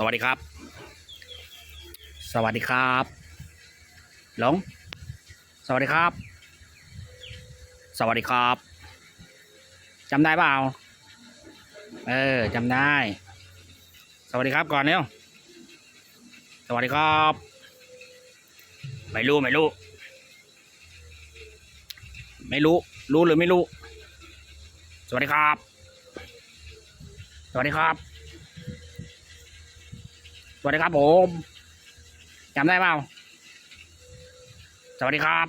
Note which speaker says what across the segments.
Speaker 1: สวัสดีครับ สวัสดีครับหลงสวัสดีครับ สวัสดีครับจำได้เปล่าเออจำได้ สวัสดีครับก่อนเร็วสวัสดีครับ ไม่รู้ไม่รู้ ไม่รู้ รู้หรือไม่รู้ สวัสดีครับ สวัสดีครับ วัสดีครับผมจำได้เปล่า สวัสดีครับ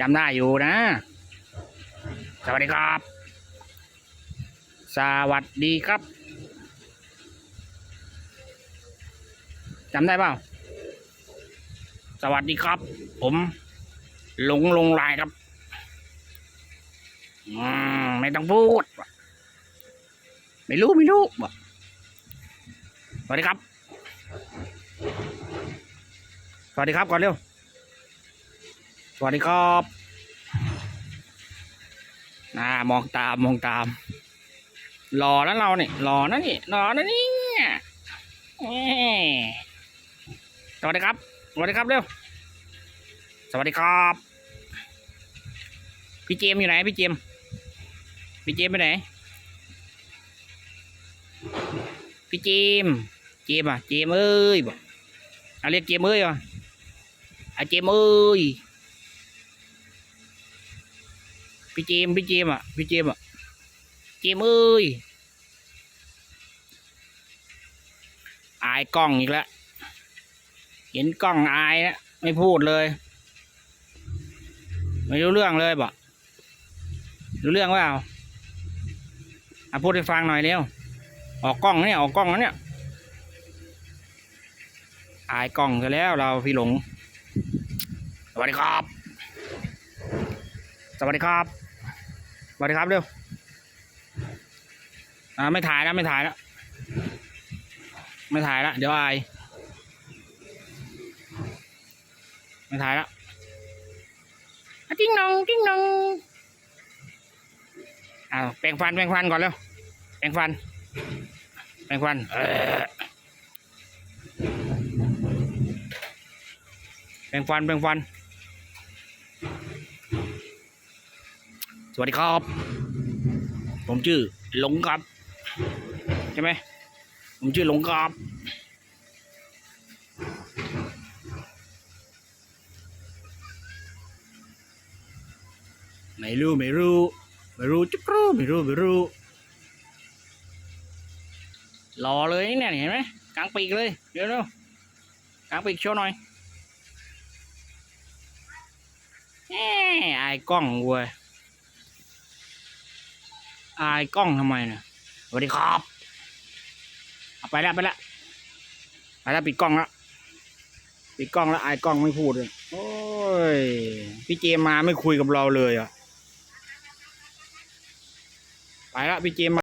Speaker 1: จำได้อยู่นะ สวัสดีครับ สวัสดีครับจำได้เปล่า สวัสดีครับ ผมหลงลงลายครับอืมไม่ต้องพูด ไม่รู้ไม่รู้สวัสดีครับ ส วัสดีครับก่อนเร็ว สวัสดีครับอ่ามองตามมองตามหล่อนะเราเนี่ยหล่อนะนี่หล่อนะนี่แหม่สวัสดีครับ สวัสดีครับเร็ว สวัสดีครับ พี่เจมอยู่ไหนพี่เจม พี่เจมไปไหน พี่เจม เจมอะ เจมเอ้ยบอกเรียกเจมเอ้ยอะ อาเจมเอ้ยพี่เจมพี่เจมอะพี่เจมอะเจมเอ้ยอายกล้องอีกแล้วเห็นกล้องอายนะไม่พูดเลย ไม่รู้เรื่องเลยบอกรู้เรื่องว่าเอาพูดให้ฟังหน่อยเร็วออกกล้องเนี่ยออกกล้องแล้วเนี่ยอายกล้องซะแล้วเราพี่หลง วัสดีครับ สวัสดีครับ สวัสดีครับเร็ว อ่าไม่ถ่ายแล้วไม่ถ่ายแล้ว ไม่ถ่ายแล้วเดี๋ยวอายไม่ถ่ายแล้วอะจิ้งนองจิ้งนองอ้าวแปรงฟันแปรงฟันก่อนเร็วแปรงฟันแปรงฟันเออแปรงฟันแปรงฟัน วัสดีครับ ผมชื่อหลงครับ ใช่ไหม ผมชื่อหลงครับ ไม่รู้ไม่รู้ไม่รู้จุกรู้ไม่รู้ไม่รู้รอเลยเนี่ยเห็นไหมกลางปีกเลย เดี๋ยวเร็วกลางปีกโชว์หน่อยแหมอายกล้องเว้ย อายกล้องทำไมเนี่ยสวัสดีครับเอาไปแล้วไปแล้วไปแล้วปิดกล้องแล้วปิดกล้องแล้วอายกล้องไม่พูดเลยโอ้ยพี่เจมมาไม่คุยกับเราเลยอะไปแล้วพี่เจมมา